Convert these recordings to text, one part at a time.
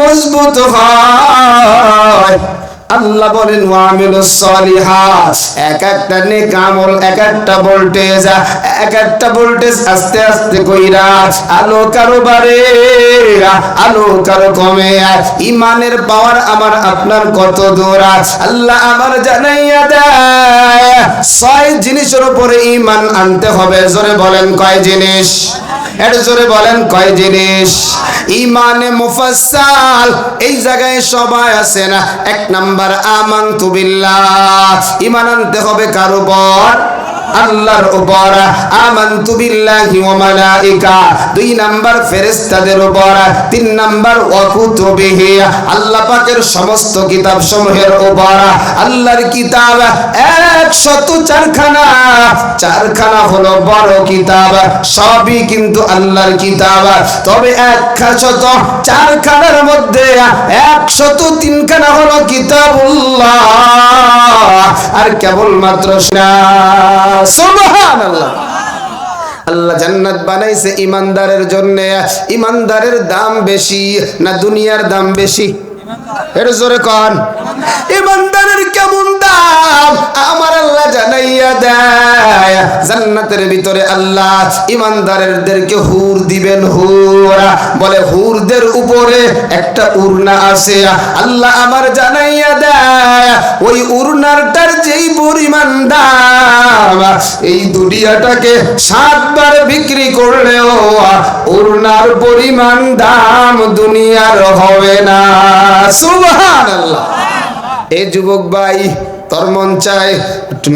মজবুত হয়। আল্লাহ বলেন এক একটা এক একটা ভোল্টেজ, এক একটা ভোল্টেজ আস্তে আস্তে কইরা আলো কারও বাড়ে, আলো কারও কমে। ইমানের পাওয়ার আমার আপনার কত দূর? আল্লাহ আমার জানাইয়া দেয়, ছয় জিনিসের উপরে ইমান আনতে হবে। জোরে বলেন, কয় জিনিস? এটা জোরে বলেন কয় জিনিস? ইমানে মুফাসসাল, এই জায়গায় সবাই আছে না? এক নাম্বার আমান তুবিল্লাহ ইমান আনতে হবে কার উপর। আল্লাহর উপর আমানতু বিল্লাহি ওয়া মালাইকা। দুই নাম্বার ফেরেশতাদের উপর, তিন নাম্বার ওয়া কুতুবিহি আল্লাহ পাকের সমস্ত কিতাব সমূহের উপর, আল্লাহর কিতাব চারখানা হলো বড় কিতাব, সবই কিন্তু আল্লাহর কিতাব। তবে একশত চারখানার মধ্যে একশত তিনখানা হলো কিতাবুল্লাহ। আর কেবলমাত্র সুবহানাল্লাহ। আল্লাহ জান্নাত বানাইছে ইমানদারের জন্য। ইমানদারের দাম বেশি না দুনিয়ার দাম বেশি? কেমন দাম? আমার আল্লাহ জানাইয়া দেয় জান্নাতের ভিতরে আল্লাহ ইমানদারদেরকে হুর দিবেন হুর বলে, হুরদের উপরে একটা উড়না আছে। আল্লাহ আমার জানাইয়া দেয়, ওই উড়নারটার যেই পরিমাণ দাম, এই দুনিয়াটাকে সাতবার বিক্রি করলেও উড়নার পরিমাণ দাম দুনিয়ার হবে না। সুবহানাল্লাহ। এ যুবক ভাই তোর মন চায়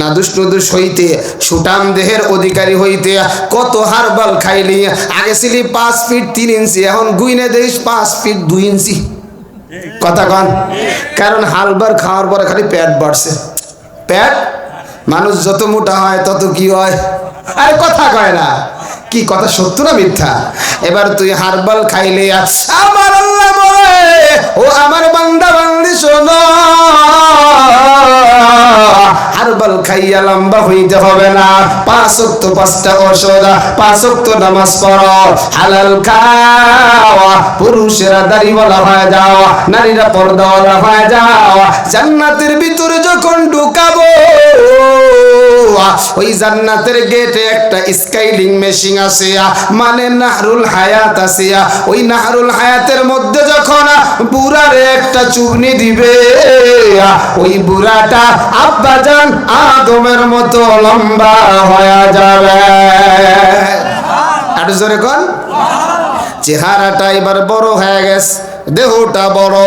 নাদুস নদুস হইতে সুটাম দেহের অধিকারী হইতে। কত হারবাল খাইলি, আগে ছিলি পাঁচ ফিট তিন ইঞ্চি, এখন গুইনে দেশ পাঁচ ফিট দুই ইঞ্চি। কথা কন? কারণ হালবার খাওয়ার পরে খালি পেট বাড়ছে। পেট মানুষ যত মোটা হয়, তত কি হয়? আরে কথা কয় না। কি কথা? সত্য না মিথ্যা? এবার তুই হারবাল খাইলে আমার ও আমার বান্দা বান্দি শোনো। হারবাল খাইয়া লম্বা হইতে হবে না। পাঁচ অক্ত পাঁচটা ওষুধ পাঁচ অক্ত নামাজ পড়ো। হালাল খাওয়া, পুরুষেরা দাড়িওয়ালা হয়ে যাও নারীরা পর্দাওয়ালা হয়ে যাও জান্নাতের ভিতরে যখন ঢুকাবো ওই জান্নাতের গেটে একটা স্কাইলিং মেশিন আছে মানে নাহরুল হায়াত আছে ওই নাহরুল হায়াতের মধ্যে যখন বুড়ারে একটা চুবনি দিবে, ওই বুড়াটা আদমের মতো লম্বা হয়ে যাবে। আর জোরে কোন, চেহারাটা এবার বড় হয়ে গেছে। দেহটা বড়,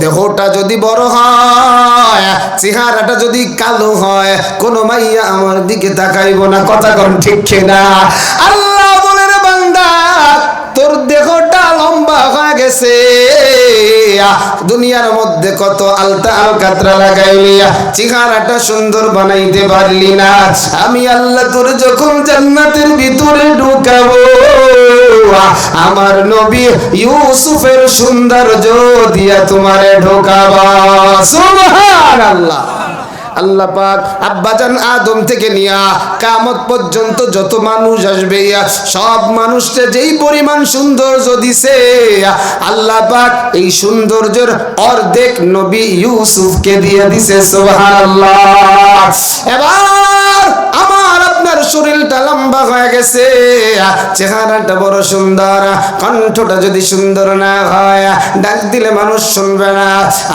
দেহটা যদি বড় হয়, চেহারাটা যদি কালো হয়, কোনো মাইয়া আমার দিকে তাকাইব না, কথা কোন ঠিক না আল্লাহ বলে, রে বান্দা, তোর দেহটা লম্বা হয়ে গেছে। দুনিয়ার মধ্যে কত আলতা আল কাতরা লাগাইলি, চেহারাটা সুন্দর বানাইতে পারলি না। আমি আল্লাহ তোর যখন জান্নাতের ভিতরে ঢুকাবো আমার নবী ইউসুফের সৌন্দর্য দিয়া তোমারে ঢোকাবা। আল্লাহ পাক আব্বাজান আদম থেকে নিয়া কামত পর্যন্ত যত মানুষ আসবে সব মানুষকে যেই পরিমাণ সৌন্দর্য দিছে আল্লাহ পাক এই সৌন্দর্যের অর্ধেক নবী ইউসুফকে দিয়ে দিছে, সুবহানাল্লাহ। এবার হয়ে গেছে। চেহারাটা বড় সুন্দর, কণ্ঠটা যদি সুন্দর না হয়, ডাক দিলে মানুষ শুনবে না।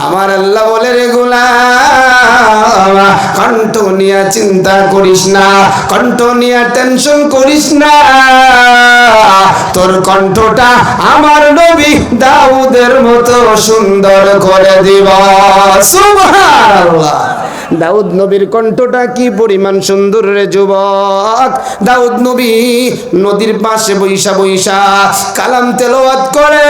আমার আল্লাহ বলে, রে গোলাম, কণ্ঠ নিয়ে চিন্তা করিস না, কণ্ঠ নিয়ে টেনশন করিস না। তোর কণ্ঠটা আমার নবী দাউদের মতো সুন্দর করে দিব। সুবহানাল্লাহ। দাউদ নবীর কণ্ঠটা কি পরিমাণ সুন্দর রে যুবক? দাউদ নবী নদীর পাশে বৈশা বৈশা কালাম তেলাওয়াত করে।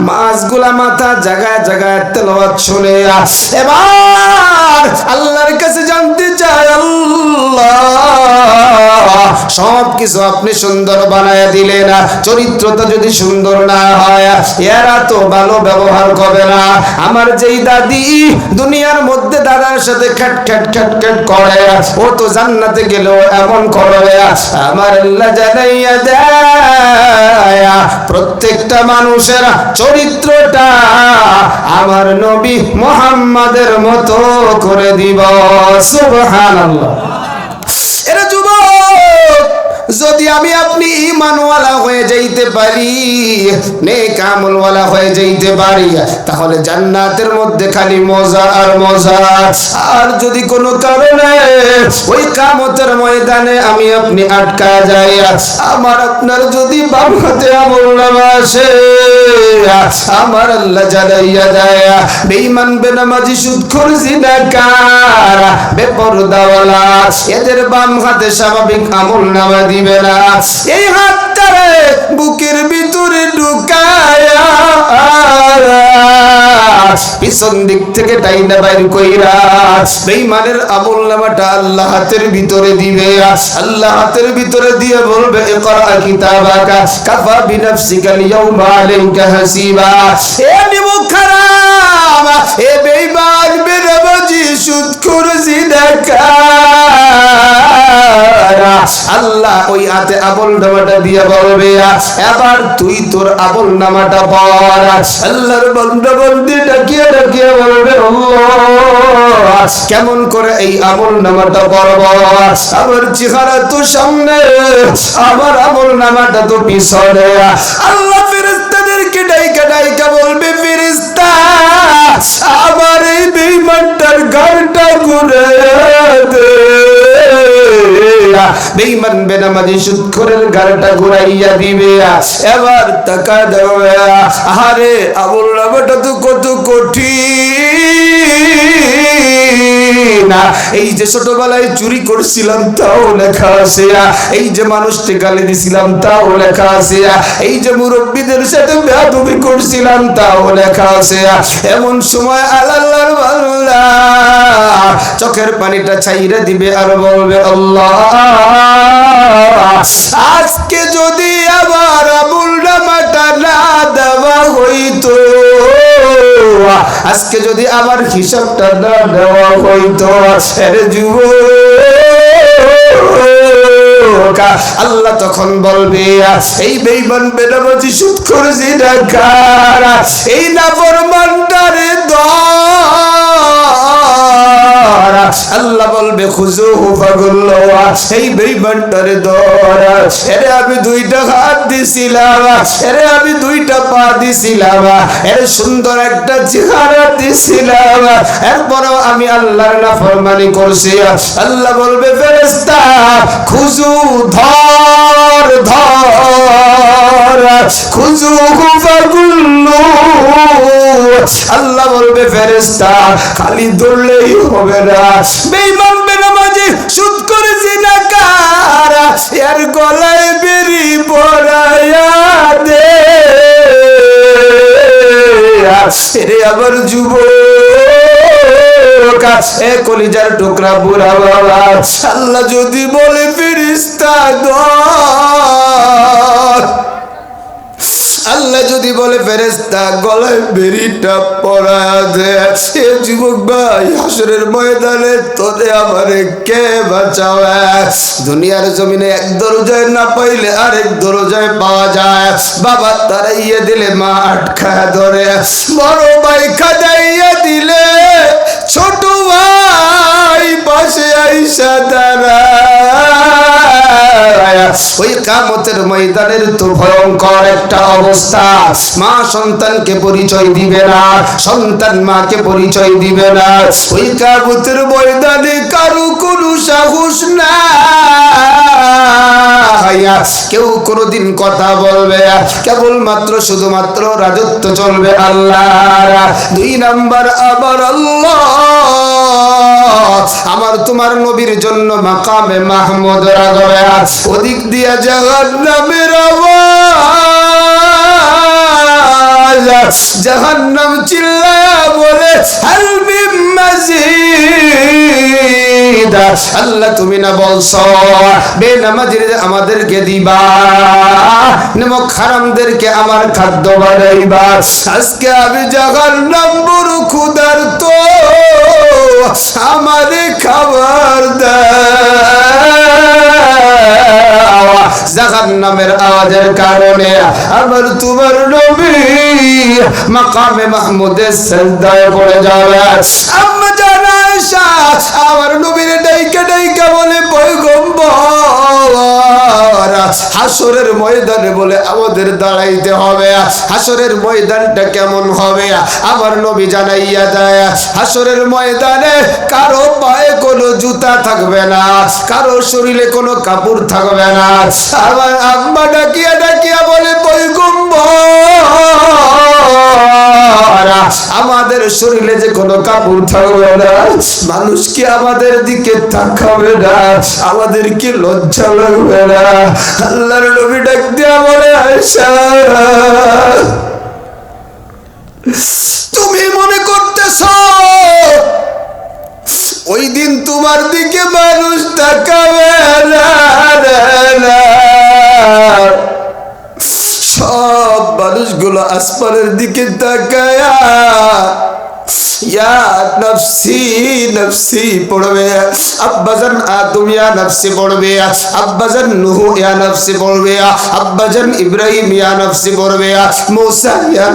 মাছগুলা মাথা জায়গায় জায়গায় তেলাওয়াত শুনে। এবার আল্লাহর কাছে জানতে চায় আল্লাহ। সব কিছু আপনি সুন্দর বানায় দিলেন। চরিত্রটা যদি সুন্দর না হয়, এরা তো ভালো ব্যবহার করবে না। আমার যেই দাদি দুনিয়ার মধ্যে দাদার সাথে খ্যাট খ্যাট খ্যাট খ্যাট করে, ও তো জান্নাতে গেলেও এমন করবে আমার আল্লাহ জানাইয়া প্রত্যেকটা মানুষের চরিত্রটা আমার নবী মোহাম্মদের মতো করে দিব। সুবহানাল্লাহ। এরা যুবক যদি আমি আপনি ইমানওয়ালা হয়ে যাইতে পারি, নেক আমলওয়ালা হয়ে যাইতে পারি, তাহলে জান্নাতের মধ্যে খালি মজা আর মজা। আর যদি কোনো কারণে ওই কামতের ময়দানে আমি আপনি আটকা যাই, আমার আপনার যদি বাম হাতে আমল নামা আসে, আমার আল্লাহ জানাইয়া দেয়, বেঈমান, বেনামাজি, সুদখোর, জিনাকার, বেপরদাওয়ালা, এদের বাম হাতে স্বাভাবিক আমল নামা দিবে না। এই হাতটারে বুকের ভিতরে ঢুকায়া পিছন দিক থেকে টাইনা বাইর কইরা বেঈমানের আমল নামাটা আল্লাহ হাতের ভিতরে দিবে। আল্লাহ হাতের ভিতরে দিয়ে বলবে, ইকরা কিতাবাকা কাফা বিনাফসিকা আল-ইয়াওমা আলাইকা হাসিবা। এ নিমুখ খারাপ এ বেঈমান, বেনামাজি সুদখোর জিনাকার। আল্লাহ ওই হাতে আমল নামাটা দিয়ে বলবে এবার তুই তোর আমল নামাটা পড় আল্লাহর বন্ধু বন্দি ডাকিয়ে ডাকিয়ে বলবে কেমন করে এই আমল নামাটা পড়ব আমার চেহারা তো সামনে আমার আমল নামাটা তো পিছনে আল্লাহ ফেরেস্তাদেরকে ডাইকা ডাইকা বলবে ফেরেস্তা আমার এই বেইমানটার ঘরটা ঘুরে দে। বেঈমান বেনামাজি সুদখোরের গালটা ঘুরাইয়া দিবে। এবার টাকা দেবে আহারে আমল নামাটা তো কত কঠিন। এই যে ছোটবেলায় চুরি করছিলাম, তাও লেখা আছে এই যে গালি দিছিলাম, তাও লেখা আছে এই যে মুরব্বীদের সাথে করছিলাম, তাও লেখা আছে এমন সময় আল্লাহর চোখের পানিটা ছাইরে দিবে আর বলবে, আল্লাহ, আজকে যদি আবার নামাটা না দেওয়া হইতো আজকে যদি আমার হিসাবটা না দেওয়া হইতো যুব আল্লাহ তখন বলবে, এই বেইমান বেনামাজি সুদ করেছি না এই নাফরমানটারে দর আল্লাহ বলবে খুজু বেইমানটারে দর এরে আমি দুইটা হাত দিছিলাম এরে আমি দুইটা পা দিছিলাম এর সুন্দর একটা চেহারা দিছিলাম আমি আল্লাহর নাফরমানি করছি আল্লাহ বলবে, ফেরেশতা খুজু ধর ধর। খুজু ফাগুল্লো আল্লাহ বলবে, ফেরেশতা, খালি ধরলেই হবে না। বেঈমান বেনামাজি সুদ কার? এর গলায় বেরি পড়ায়া দে। রে আবার যুব এ কলিজার টুকরা বুড়া বাবা। আল্লাহ যদি বলে ফিরিস্তা দর। আল্লাহ যদি বলে ফেরেস্তা গলায় বেরিটা পড়া দেয় সে যুবক ভাই, হাসরের ময়দানে তোদে আমারে কে বাঁচাও দুনিয়ার জমিনে এক দরজায় না পাইলে আরেক দরজায় পাওয়া যায়। বাবা তারাইয়ে দিলে মা আটকা ধরে। বড় ভাই খাদাইয়া ওই কামতের ময়দানের তো ভয়ঙ্কর একটা অবস্থা। মা সন্তানকে পরিচয় দিবে না, সন্তান মাকে পরিচয় দিবে না। ওই কামতের ময়দানে কারু কোনো সাহস না কেউ কোনোদিন কথা বলবে কেবলমাত্র শুধুমাত্র রাজত্ব চলবে আল্লাহ দুই নাম্বার আবার আল্লাহ। আমার তোমার নবীর জন্য মাকামে মাহমুদ রাগবে ওদিক দিয়া জাহান নামের আওয়াজ। জাহান্নাম চিল্লায়া বলে হালবি মাজিদ। আল্লাহ তুমি না বলছো, বেনামাজির আমাদেরকে দিবা। নমক হারামদেরকে আমার খাদ্য বানাইবা। আজকে আমি জাগার নম্বর খুদার তো আমার খাবার জাহান নামের আওয়াজের কারণে আবার তোমার নবী মাকামে পড়ে যাবে। জানা আমার নবীর ডাইকা হাসরের ময়দানে বলে আমাদের দাঁড়াইতে হবে হাসরের ময়দানটা কেমন হবে আমার নবী জানাইয়া দেয় হাসরের ময়দানে কারও পায়ে কোনো জুতা থাকবে না কারও শরীরে কোনো কাপড় থাকবে না আমার আম্মা ডাকিয়া ডাকিয়া বলে পৈগম্বর আমাদের শরীরে যে কোনো কাপড় থাকবে না মানুষ কি আমাদের দিকে তাকাবে না আমাদের কি লজ্জা লাগবে না আল্লাহর নবী ডাক দিয়া বলে আয়সা তুমি মনে করতেছ, ওই দিন তোমার দিকে মানুষ তাকাবে না। মানুষগুলো আসমানের দিকে তাকায়া পড়বে। আব্বাজান আদম ইয়া নফসি পড়বে। আব্বাজান নুহু ইয়া নফসি পড়বে। আব্বাজান ইব্রাহিম ইয়া নফসি পড়বে। মৌসা ইয়া